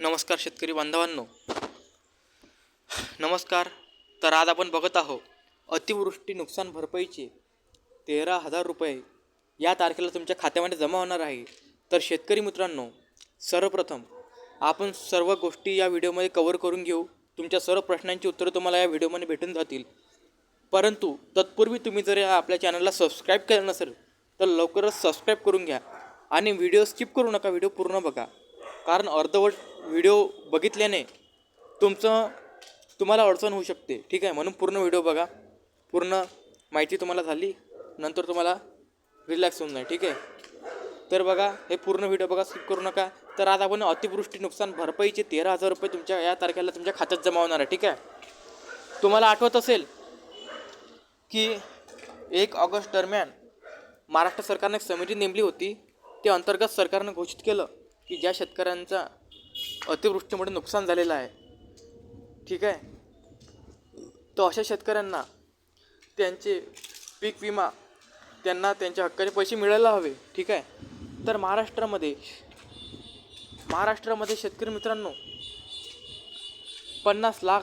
नमस्कार शेतकरी बांधवांनो. नमस्कार. तर आज आपण बघत आहोत अतिवृष्टी नुकसान भरपाईचे तेरा हजार रुपये या तारखेला तुमच्या खात्यामध्ये जमा होणार आहे. तर शेतकरी मित्रांनो सर्वप्रथम आपण सर्व गोष्टी या व्हिडिओमध्ये कवर करून घेऊ. तुमच्या सर्व प्रश्नांची उत्तरं तुम्हाला या व्हिडिओमध्ये भेटून जातील. परंतु तत्पूर्वी तुम्ही जर या आपल्या चॅनलला सबस्क्राईब केलं नसेल तर लवकरच सबस्क्राईब करून घ्या आणि व्हिडिओ स्किप करू नका व्हिडिओ पूर्ण बघा. कारण अर्धवट व्हिडिओ बघितल्याने तुमचं तुम्हाला अडचण होऊ शकते. ठीक आहे? म्हणून पूर्ण व्हिडिओ बघा. पूर्ण माहिती तुम्हाला झाली. नंतर तुम्हाला रिलॅक्स होऊन जाईल. ठीक आहे? तर बघा हे पूर्ण व्हिडिओ बघा. स्किप करू नका. तर आज आपण अतिवृष्टी नुकसान भरपाईचे तेरा हजार रुपये तुमच्या या तारखेला तुमच्या खात्यात जमा होणार आहे. ठीक आहे? तुम्हाला आठवत असेल की एक ऑगस्ट दरम्यान महाराष्ट्र सरकारने एक समिती नेमली होती. ते अंतर्गत सरकारनं घोषित केलं. की ज्या शेतकऱ्यांचा अतिवृष्टीमुळे नुकसान झालेलं आहे ठीक आहे? तर अशा शेतकऱ्यांना त्यांचे पीक विमा त्यांना त्यांच्या हक्काचे पैसे मिळायला हवे ठीक आहे? तर महाराष्ट्रामध्ये महाराष्ट्रामध्ये शेतकरी मित्रांनो पन्नास लाख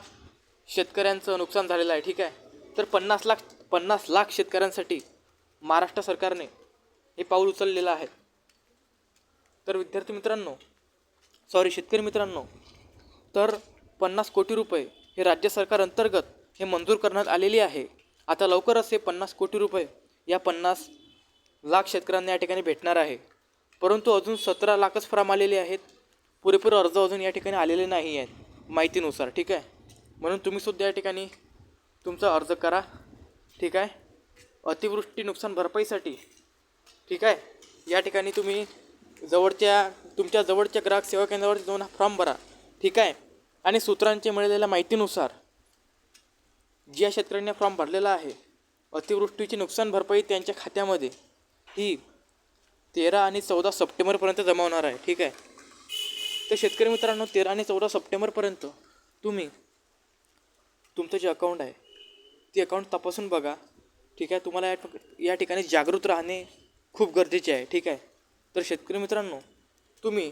शेतकऱ्यांचं नुकसान झालेलं आहे ठीक आहे? तर पन्नास लाख पन्नास लाख शेतकऱ्यांसाठी महाराष्ट्र सरकारने हे पाऊल उचललेलं आहे. तर विद्यार्थी मित्रांनो सॉरी शेतकरी मित्रांनो तर पन्नास कोटी रुपये हे राज्य सरकार अंतर्गत हे मंजूर करण्यात आलेले आहे. आता लवकरच हे पन्नास कोटी रुपये या पन्नास लाख शेतकऱ्यांना या ठिकाणी भेटणार आहे. परंतु अजून सतरा लाखच फॉर्म आलेले आहेत. पुरेपूर अर्ज अजून या ठिकाणी आलेले नाही आहेत माहितीनुसार ठीक आहे? म्हणून तुम्हीसुद्धा या ठिकाणी तुमचा अर्ज करा ठीक आहे? अतिवृष्टी नुकसान भरपाईसाठी ठीक आहे? या ठिकाणी तुम्ही जवळच्या तुमच्या जवळच्या ग्राहक सेवा केंद्रावरती जाऊन हा फॉर्म भरा. ठीक आहे? आणि सूत्रांचे मिळालेल्या माहितीनुसार ज्या शेतकऱ्यांनी फॉर्म भरलेला आहे अतिवृष्टीची नुकसान भरपाई त्यांच्या खात्यामध्ये ही तेरा आणि चौदा सप्टेंबरपर्यंत जमा होणार आहे. ठीक आहे? तर शेतकरी मित्रांनो तेरा आणि चौदा सप्टेंबरपर्यंत तुम्ही तुमचं जे अकाउंट आहे ते अकाउंट तपासून बघा. ठीक आहे? तुम्हाला या या ठिकाणी जागृत राहणे खूप गरजेचे आहे. ठीक आहे? तर शेतकरी मित्रांनो तुम्ही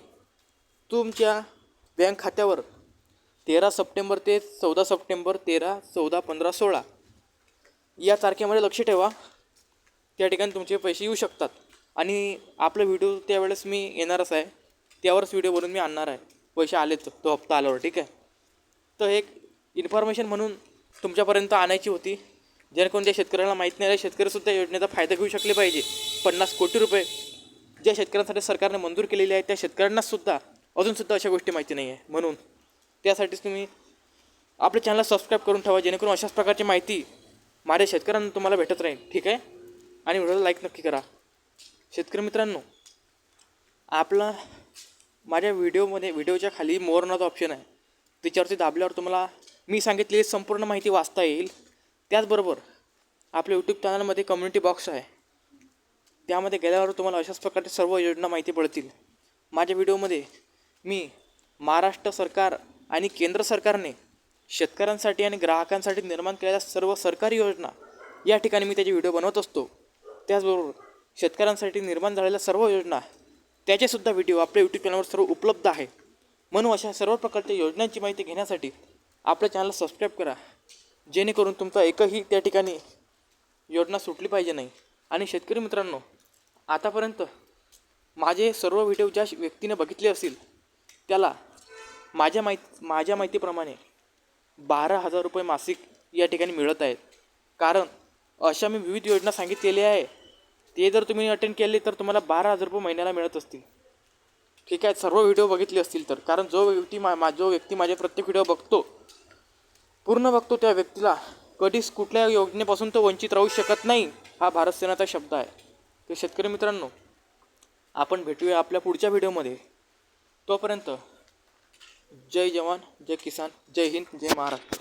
तुमच्या बँक खात्यावर तेरा सप्टेंबर ते चौदा सप्टेंबर तेरा चौदा पंधरा सोळा या तारखेमध्ये लक्ष ठेवा. त्या ठिकाणी तुमचे पैसे येऊ शकतात. आणि आपला व्हिडिओ त्यावेळेस मी येणारच आहे. त्यावरच व्हिडिओ बनवून मी आणणार आहे. पैसे आलेच तो हप्ता आल्यावर ठीक आहे? तर एक इन्फॉर्मेशन म्हणून तुमच्यापर्यंत आणायची होती. जेणेकरून त्या शेतकऱ्याला माहीत नाही शेतकरीसुद्धा योजनेचा फायदा घेऊ शकले पाहिजे. पन्नास कोटी रुपये ज्या शेतकऱ्यांसाठी सरकारने मंजूर केलेली आहे त्या शेतकऱ्यांनासुद्धा अजूनसुद्धा अशा गोष्टी माहिती नाही आहे म्हणून त्यासाठीच तुम्ही आपल्या चॅनलला सबस्क्राईब करून ठेवा जेणेकरून अशाच प्रकारची माहिती माझ्या शेतकऱ्यांना तुम्हाला भेटत राहील. ठीक आहे? आणि व्हिडिओला लाईक नक्की करा. शेतकरी मित्रांनो आपला माझ्या व्हिडिओमध्ये व्हिडिओच्या खाली मोर नावाचा ऑप्शन आहे. त्याच्यावरती दाबल्यावर तुम्हाला मी सांगितलेली संपूर्ण माहिती वाचता येईल. त्याचबरोबर आपल्या यूट्यूब चॅनलमध्ये कम्युनिटी बॉक्स आहे. त्यामध्ये गेल्यावर तुम्हाला अशाच प्रकारच्या सर्व योजना माहिती पडतील. माझ्या व्हिडिओमध्ये मी महाराष्ट्र सरकार आणि केंद्र सरकारने शेतकऱ्यांसाठी आणि ग्राहकांसाठी निर्माण केलेल्या सर्व सरकारी योजना या ठिकाणी मी त्याचे व्हिडिओ बनवत असतो. त्याचबरोबर शेतकऱ्यांसाठी निर्माण झालेल्या सर्व योजना त्याचेसुद्धा व्हिडिओ आपल्या यूट्यूब चॅनलवर सर्व उपलब्ध आहे. म्हणून अशा सर्व प्रकारच्या योजनांची माहिती घेण्यासाठी आपल्या चॅनलला सबस्क्राईब करा. जेणेकरून तुमचा एकही त्या ठिकाणी योजना सुटली पाहिजे नाही. आणि शेतकरी मित्रांनो आतापर्यंत माझे सर्व व्हिडिओ ज्या व्यक्तीने बघितले असतील त्याला माझ्या माहिती माझ्या माहितीप्रमाणे बारा हजार रुपये मासिक या ठिकाणी मिळत आहेत. कारण अशा मी विविध योजना सांगितलेल्या आहे. ते जर तुम्ही अटेंड केले तर तुम्हाला बारा हजार रुपये महिन्याला मिळत असतील. ठीक आहे सर्व व्हिडिओ बघितले असतील तर. कारण जो व्यक्ती मा मा- जो व्यक्ती माझे प्रत्येक व्हिडिओ बघतो पूर्ण बघतो त्या व्यक्तीला कधीच कुठल्या योजनेपासून तो वंचित राहू शकत नाही हा भारत सेनाचा शब्द आहे. तर शेतकरी मित्रांनो आपण भेटूया आपल्या पुढच्या व्हिडिओमध्ये. तोपर्यंत जय जवान जय किसान जय हिंद जय महाराष्ट्र.